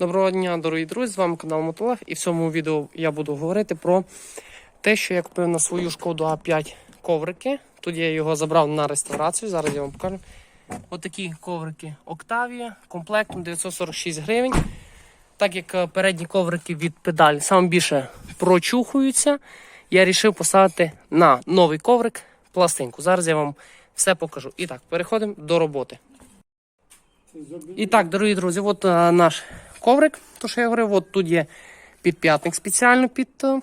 Доброго дня, дорогі друзі! З вами канал Мотолег. І в цьому відео я буду говорити про те, що я купив на свою шкоду А5 коврики. Тут я його забрав на реставрацію. Зараз я вам покажу. Отакі коврики Octavia, комплектом 946 гривень. Так як е, передні коврики від педаль саме більше прочухуються, я вирішив поставити на новий коврик пластинку. Зараз я вам все покажу. І так, переходимо до роботи. І так, дорогі друзі, от е, наш коврик, то що я говорив, от тут є підп'ятник спеціально під е,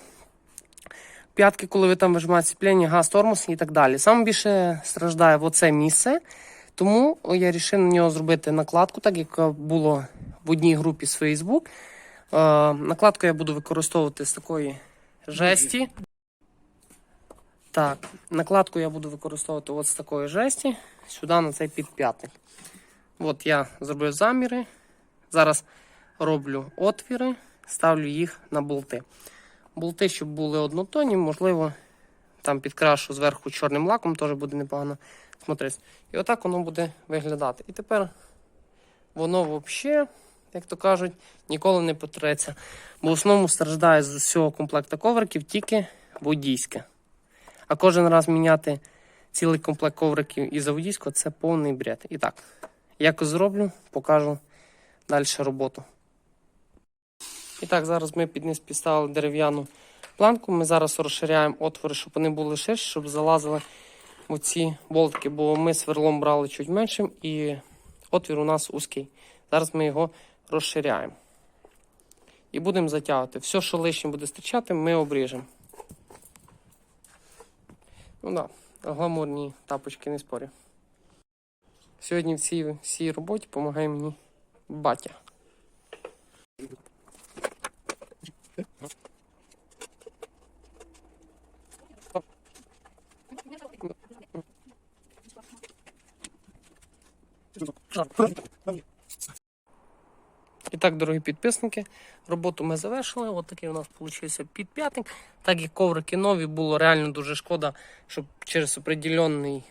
п'ятки, коли ви там вижимаєте сцеплення, газ, тормоз і так далі. Саме більше страждає оце місце, тому я вирішив на нього зробити накладку, так як було в одній групі з Facebook. Е, накладку я буду використовувати з такої жесті. Так, накладку я буду використовувати от з такої жесті, сюди на цей підп'ятник. От я зробив заміри. Зараз роблю отвіри, ставлю їх на болти. Болти, щоб були однотонні, можливо, там підкрашу зверху чорним лаком, теж буде непогано смотретися. І отак воно буде виглядати. І тепер воно взагалі, як то кажуть, ніколи не потреться. Бо в основному страждає з усього комплекту ковриків тільки водійське. А кожен раз міняти цілий комплект ковриків із водійського це повний бред. І так. Як зроблю, покажу далі роботу. І так, зараз ми під низ підставили дерев'яну планку. Ми зараз розширяємо отвори, щоб вони були ширші, щоб залазили в ці болтики, бо ми сверлом брали чуть меншим і отвір у нас узький. Зараз ми його розширяємо. І будемо затягувати. Все, що лишнє буде стичати, ми обріжемо. Ну так, да, гламурні тапочки, не спорю. Сьогодні в цій, цій роботі допомагає мені батя. І так, дорогі підписники, роботу ми завершили. Ось такий у нас вийшов підп'ятник. Так як коврики нові, було реально дуже шкода, щоб через определенний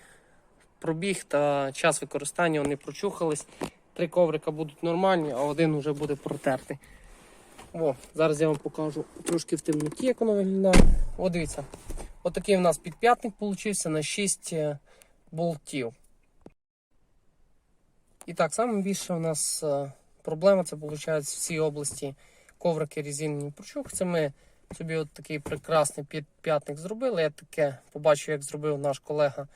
пробіг та час використання вони прочухались. Три коврика будуть нормальні, а один вже буде протертий. О, зараз я вам покажу трошки в темноті, як воно виглядає. О, дивіться. Отакий у нас підп'ятник вийшов на 6 е, болтів. І так, саме більше у нас е, проблема це виходить в цій області коврики резинні прочух. Це ми собі от такий прекрасний підп'ятник зробили. Я таке побачив, як зробив наш колега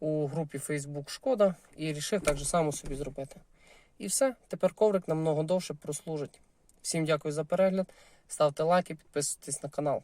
у групі Facebook Шкода і вирішив так же само собі зробити. І все, тепер коврик намного довше прослужить. Всім дякую за перегляд. Ставте лайки, підписуйтесь на канал.